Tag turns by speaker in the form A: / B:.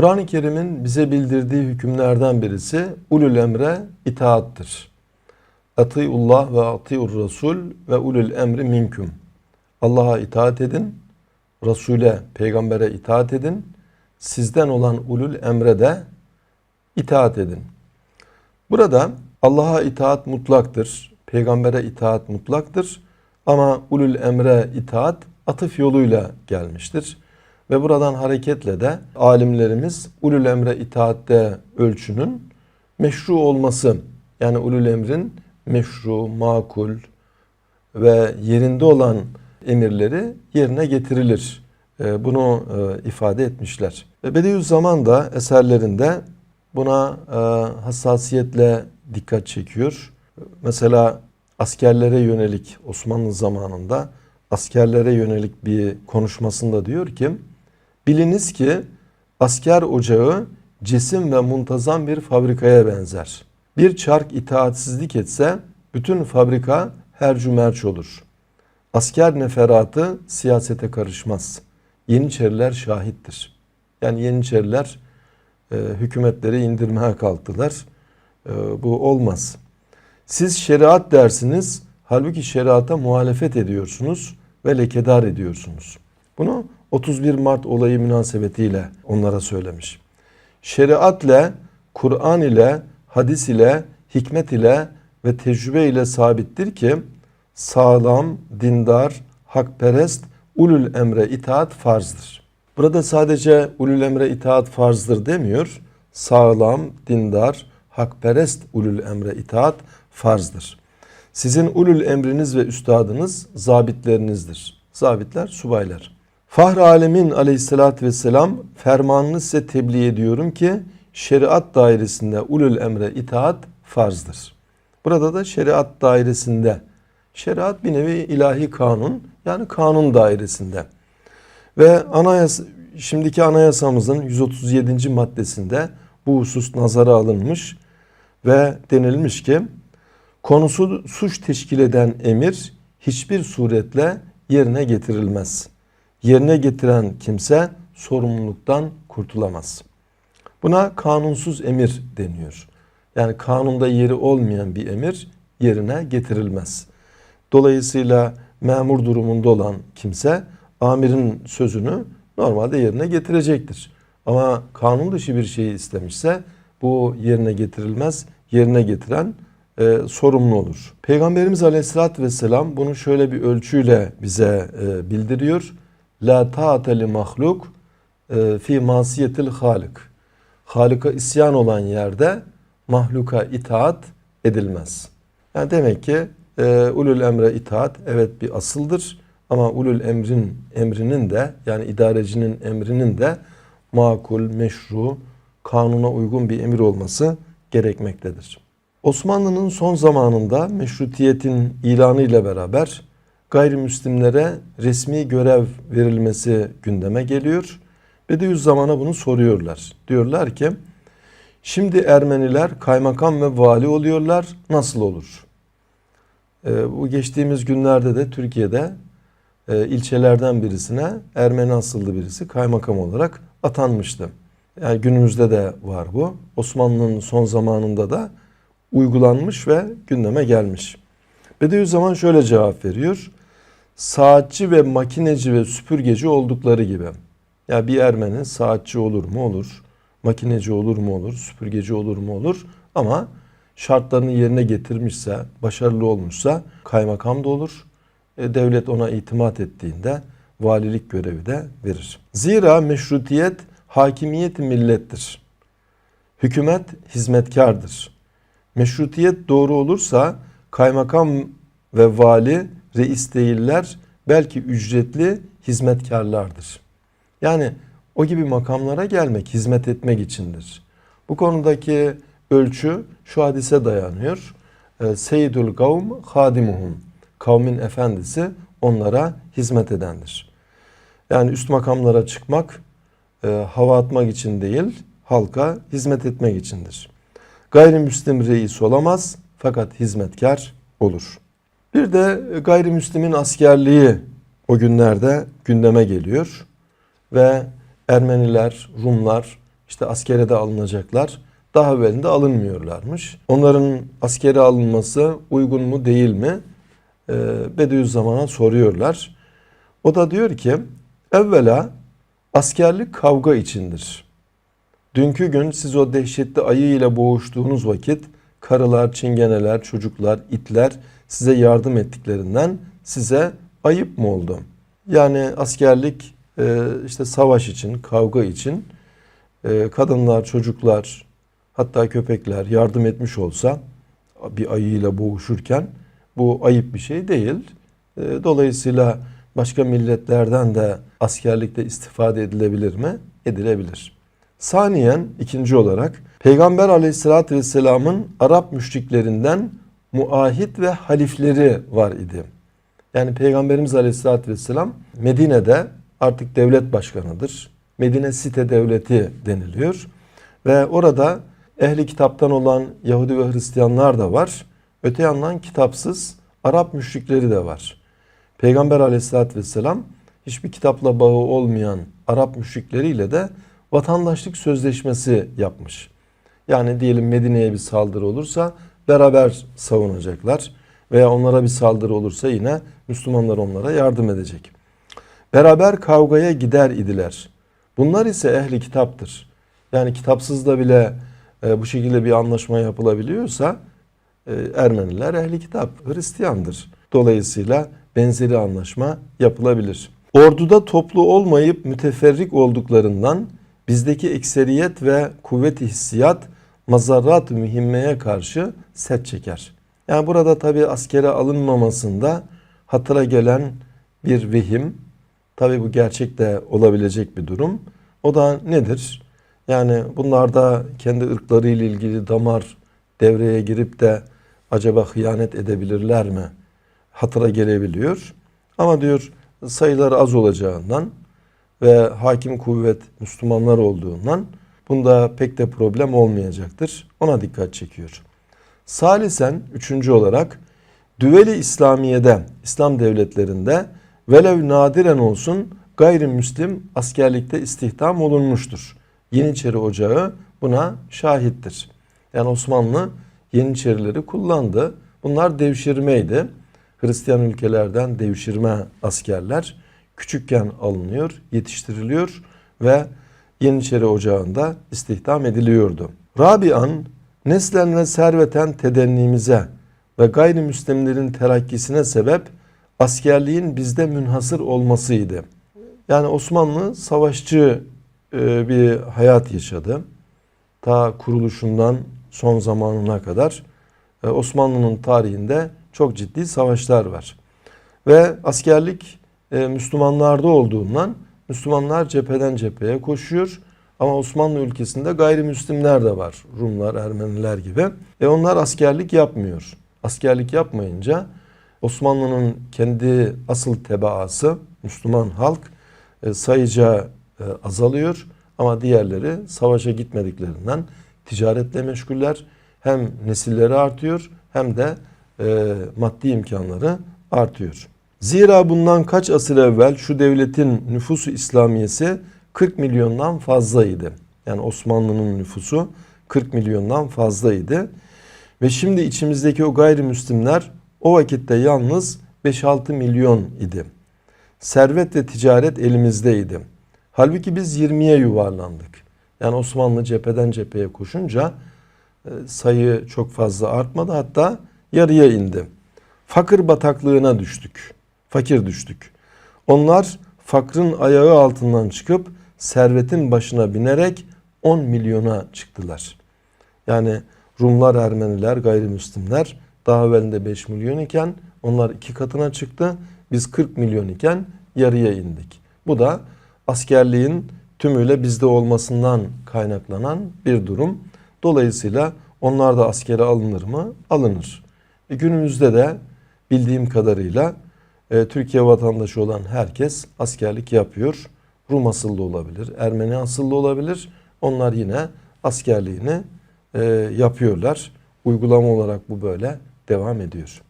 A: Kur'an-ı Kerim'in bize bildirdiği hükümlerden birisi ulul emre itaattır. Atiullah ve atiur Resul ve ulul emri minküm. Allah'a itaat edin, Resul'e, peygambere itaat edin. Sizden olan ulul emre de itaat edin. Burada Allah'a itaat mutlaktır. Peygambere itaat mutlaktır. Ama ulul emre itaat atıf yoluyla gelmiştir. Ve buradan hareketle de alimlerimiz ulul emre itaatte ölçünün meşru olması yani ulul emrin meşru, makul ve yerinde olan emirleri yerine getirilir. Ee, Bunu e, ifade etmişler. Bediüzzaman da eserlerinde buna e, hassasiyetle dikkat çekiyor. Mesela askerlere yönelik Osmanlı zamanında askerlere yönelik bir konuşmasında diyor ki biliniz ki asker ocağı cesim ve muntazam bir fabrikaya benzer. Bir çark itaatsizlik etse bütün fabrika hercümerç olur. Asker neferatı siyasete karışmaz. Yeniçeriler şahittir. Yani Yeniçeriler e, hükümetleri indirmeye kalktılar. E, bu olmaz. Siz şeriat dersiniz, halbuki şeriata muhalefet ediyorsunuz ve lekedar ediyorsunuz. Bunu 31 Mart olayı münasebetiyle onlara söylemiş. Şeriatle, Kur'an ile, hadis ile, hikmet ile ve tecrübe ile sabittir ki sağlam, dindar, hakperest, ulul emre itaat farzdır. Burada sadece ulul emre itaat farzdır demiyor. Sağlam, dindar, hakperest ulul emre itaat farzdır. Sizin ulul emriniz ve üstadınız zabitlerinizdir. Zabitler, subaylar. Fahr alemin aleyhissalatü vesselam fermanını size tebliğ ediyorum ki şeriat dairesinde ulul emre itaat farzdır. Burada da şeriat dairesinde. Şeriat bir nevi ilahi kanun yani kanun dairesinde. Ve anayasa, şimdiki anayasamızın 137. maddesinde bu husus nazara alınmış ve denilmiş ki konusu suç teşkil eden emir hiçbir suretle yerine getirilmez. Yerine getiren kimse sorumluluktan kurtulamaz. Buna kanunsuz emir deniyor. Yani kanunda yeri olmayan bir emir yerine getirilmez. Dolayısıyla memur durumunda olan kimse amirin sözünü normalde yerine getirecektir. Ama kanun dışı bir şeyi istemişse bu yerine getirilmez. Yerine getiren e, sorumlu olur. Peygamberimiz Aleyhisselatü Vesselam bunu şöyle bir ölçüyle bize e, bildiriyor. La ta'ate li mahluk e, fi masiyetil halik. Halika isyan olan yerde mahluka itaat edilmez. Yani demek ki e, ulul emre itaat evet bir asıldır ama ulul emrin emrinin de yani idarecinin emrinin de makul, meşru, kanuna uygun bir emir olması gerekmektedir. Osmanlı'nın son zamanında meşrutiyetin ilanı ile beraber gayrimüslimlere resmi görev verilmesi gündeme geliyor. Bediüzzaman'a bunu soruyorlar. Diyorlar ki şimdi Ermeniler kaymakam ve vali oluyorlar nasıl olur? Ee, bu geçtiğimiz günlerde de Türkiye'de e, ilçelerden birisine Ermeni asıllı birisi kaymakam olarak atanmıştı. Yani günümüzde de var bu. Osmanlı'nın son zamanında da uygulanmış ve gündeme gelmiş. Bediüzzaman şöyle cevap veriyor. Saatçi ve makineci ve süpürgeci oldukları gibi. Ya bir Ermeni saatçi olur mu olur, makineci olur mu olur, süpürgeci olur mu olur ama şartlarını yerine getirmişse, başarılı olmuşsa kaymakam da olur. E, devlet ona itimat ettiğinde valilik görevi de verir. Zira meşrutiyet hakimiyet millettir. Hükümet hizmetkardır. Meşrutiyet doğru olursa kaymakam ve vali reis değiller belki ücretli hizmetkarlardır. Yani o gibi makamlara gelmek hizmet etmek içindir. Bu konudaki ölçü şu hadise dayanıyor. E, Seyyidul kavm hadimuhum. Kavmin efendisi onlara hizmet edendir. Yani üst makamlara çıkmak e, hava atmak için değil, halka hizmet etmek içindir. Gayrimüslim reis olamaz fakat hizmetkar olur. Bir de gayrimüslimin askerliği o günlerde gündeme geliyor ve Ermeniler, Rumlar işte askere de alınacaklar. Daha evvelinde alınmıyorlarmış. Onların askere alınması uygun mu değil mi? Ee, Bediüzzaman'a soruyorlar. O da diyor ki evvela askerlik kavga içindir. Dünkü gün siz o dehşetli ayı ile boğuştuğunuz vakit karılar, çingeneler, çocuklar, itler size yardım ettiklerinden size ayıp mı oldu? Yani askerlik e, işte savaş için, kavga için e, kadınlar, çocuklar hatta köpekler yardım etmiş olsa bir ayıyla boğuşurken bu ayıp bir şey değil. E, Dolayısıyla başka milletlerden de askerlikte istifade edilebilir mi? Edilebilir. Saniyen ikinci olarak Peygamber aleyhissalatü vesselamın Arap müşriklerinden muahit ve halifleri var idi. Yani Peygamberimiz aleyhissalatü vesselam Medine'de artık devlet başkanıdır. Medine site devleti deniliyor. Ve orada ehli kitaptan olan Yahudi ve Hristiyanlar da var. Öte yandan kitapsız Arap müşrikleri de var. Peygamber aleyhissalatü vesselam hiçbir kitapla bağı olmayan Arap müşrikleriyle de vatandaşlık sözleşmesi yapmış. Yani diyelim Medine'ye bir saldırı olursa beraber savunacaklar. Veya onlara bir saldırı olursa yine Müslümanlar onlara yardım edecek. Beraber kavgaya gider idiler. Bunlar ise ehli kitaptır. Yani kitapsız da bile e, bu şekilde bir anlaşma yapılabiliyorsa e, Ermeniler ehli kitap, Hristiyandır. Dolayısıyla benzeri anlaşma yapılabilir. Orduda toplu olmayıp müteferrik olduklarından bizdeki ekseriyet ve kuvvet hissiyat mazarrat mühimmeye karşı set çeker. Yani burada tabi askere alınmamasında hatıra gelen bir vehim. Tabi bu gerçekte olabilecek bir durum. O da nedir? Yani bunlarda kendi ırkları ile ilgili damar devreye girip de acaba hıyanet edebilirler mi? Hatıra gelebiliyor. Ama diyor sayıları az olacağından ve hakim kuvvet Müslümanlar olduğundan bunda pek de problem olmayacaktır. Ona dikkat çekiyor. Salisen üçüncü olarak düveli İslamiye'de, İslam devletlerinde velev nadiren olsun gayrimüslim askerlikte istihdam olunmuştur. Yeniçeri Ocağı buna şahittir. Yani Osmanlı Yeniçerileri kullandı. Bunlar devşirmeydi. Hristiyan ülkelerden devşirme askerler küçükken alınıyor, yetiştiriliyor ve Yeniçeri Ocağı'nda istihdam ediliyordu. Rabian, neslen ve serveten tedennimize ve gayrimüslimlerin terakkisine sebep askerliğin bizde münhasır olmasıydı. Yani Osmanlı savaşçı e, bir hayat yaşadı. Ta kuruluşundan son zamanına kadar e, Osmanlı'nın tarihinde çok ciddi savaşlar var. Ve askerlik e, Müslümanlarda olduğundan Müslümanlar cepheden cepheye koşuyor. Ama Osmanlı ülkesinde gayrimüslimler de var. Rumlar, Ermeniler gibi. E onlar askerlik yapmıyor. Askerlik yapmayınca Osmanlı'nın kendi asıl tebaası Müslüman halk e, sayıca e, azalıyor. Ama diğerleri savaşa gitmediklerinden ticaretle meşguller. Hem nesilleri artıyor hem de e, maddi imkanları artıyor. Zira bundan kaç asır evvel şu devletin nüfusu İslamiyesi 40 milyondan fazlaydı. Yani Osmanlı'nın nüfusu 40 milyondan fazlaydı. Ve şimdi içimizdeki o gayrimüslimler o vakitte yalnız 5-6 milyon idi. Servet ve ticaret elimizdeydi. Halbuki biz 20'ye yuvarlandık. Yani Osmanlı cepheden cepheye koşunca e, sayı çok fazla artmadı hatta yarıya indi. Fakir bataklığına düştük. Fakir düştük. Onlar fakrın ayağı altından çıkıp servetin başına binerek 10 milyona çıktılar. Yani Rumlar, Ermeniler, gayrimüslimler daha evvelinde 5 milyon iken onlar iki katına çıktı. Biz 40 milyon iken yarıya indik. Bu da askerliğin tümüyle bizde olmasından kaynaklanan bir durum. Dolayısıyla onlar da askere alınır mı? Alınır. E günümüzde de bildiğim kadarıyla e, Türkiye vatandaşı olan herkes askerlik yapıyor. Rum asıllı olabilir, Ermeni asıllı olabilir. Onlar yine askerliğini e, yapıyorlar. Uygulama olarak bu böyle devam ediyor.